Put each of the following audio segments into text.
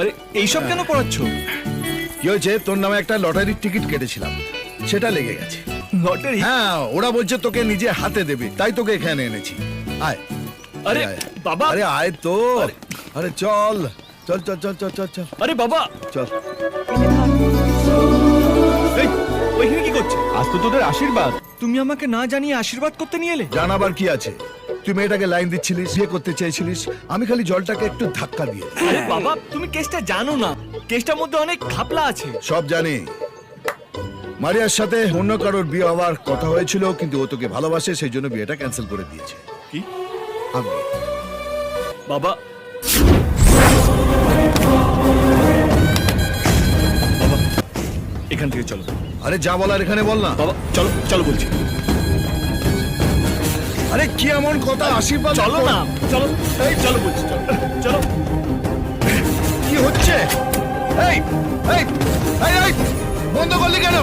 আরে এইসব কেন করাচ্ছ? কি হয়েছে তোর নামে একটা লটারির টিকিট কেটেছিলাম। সেটা লেগে গেছে। লটারি? হ্যাঁ ওরা বলছে তোকে নিজে হাতে দেবে তাই তোকে এখানে এনেছি। আয়। আরে আয়। বাবা! আরে আয় তো। আরে। আরে চল। চল চল চল চল চল চল। আরে বাবা! চল। এই ওইখানে কি করছে? আজ তো তোদের আশীর্বাদ। তুমি আমাকে না জানিয়ে আশীর্বাদ করতে নিয়ে এলে? জানাবার কি আছে? তুই মেয়েটাকে লাইন দিচ্ছিলিস বিয়ে করতে চাইছিলিস আমি খালি জলটাকে একটু ধাক্কা দিয়ে। আরে বাবা তুমি কেসটা জানো না। কেসটার মধ্যে অনেক খাপলা আছে। সব জানি। মারিয়ার সাথে অন্য কারোর বিয়ে হওয়ার কথা হয়েছিল কিন্তু ও তোকে ভালোবাসে সেই জন্য বিয়েটা ক্যান্সেল করে দিয়েছে। কি? আমি। বাবা। বাবা এখান থেকে চলো। আরে যা বলার এখানে বল না। বাবা চলো চলো বলছি। আরে কি এমন কথা? আশীর্বাদ চলো না। চলো। এই চলো বলছি চলো। চলো। কি হচ্ছে? এই এই এই এই বন্ধ করলি কেন?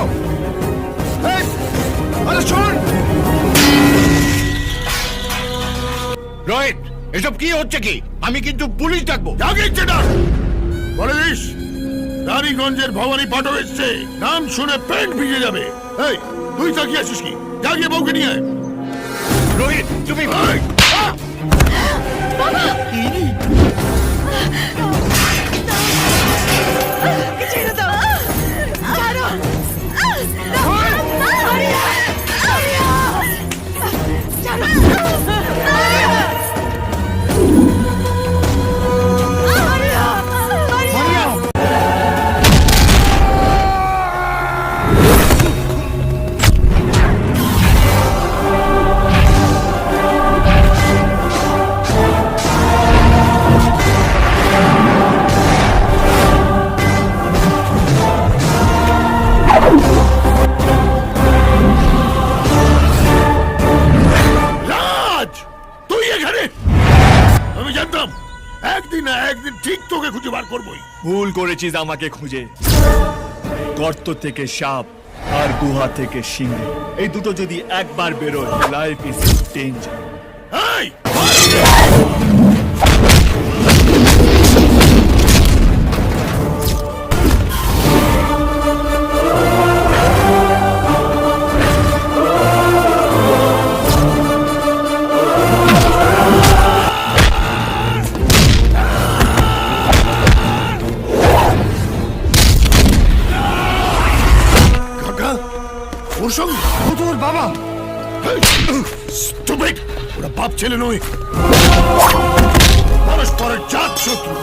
এই আরে শোন। রোহিত এসব কি হচ্ছে কি? আমি কিন্তু পুলিশ ডাকবো। জাগিচ্ছে না বলে দিস রানীগঞ্জের ভবানী পাঠক এসছে। নাম শুনে পেট ভিজে যাবে। এই তুই তাকিয়ে আছিস কি? জাগিয়ে বউকে নিয়ে আয়। রোহিত তুমি এই, আমি জানতাম একদিন না একদিন ঠিক তোকে খুঁজে বার করবোই। ভুল করেছিস আমাকে খুঁজে। গর্ত থেকে সাপ আর গুহা থেকে সিংহ। এই দুটো যদি একবার বেরোয় লাইফ ইজ ডেঞ্জার ওর সঙ্গে ও তোর বাবা। স্টুপিড ওরা বাপ ছেলে নয়। পরস্পরের জাত শত্রু।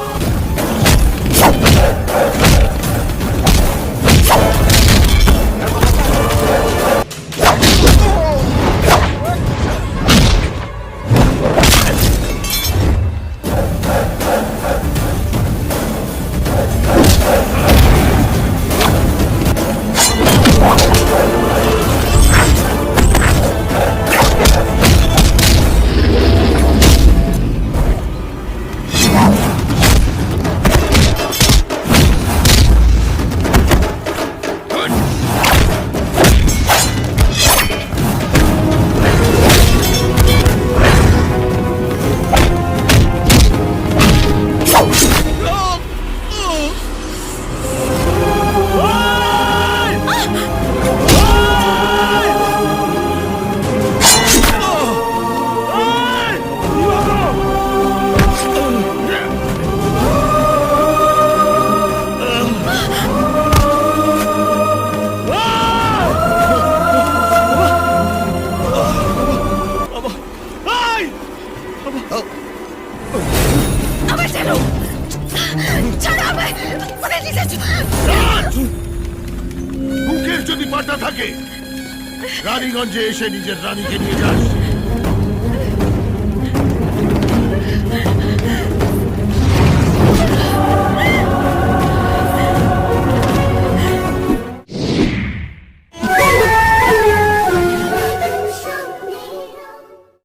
রানীগঞ্জে এসে নিজের রানীকে নিয়ে যাস।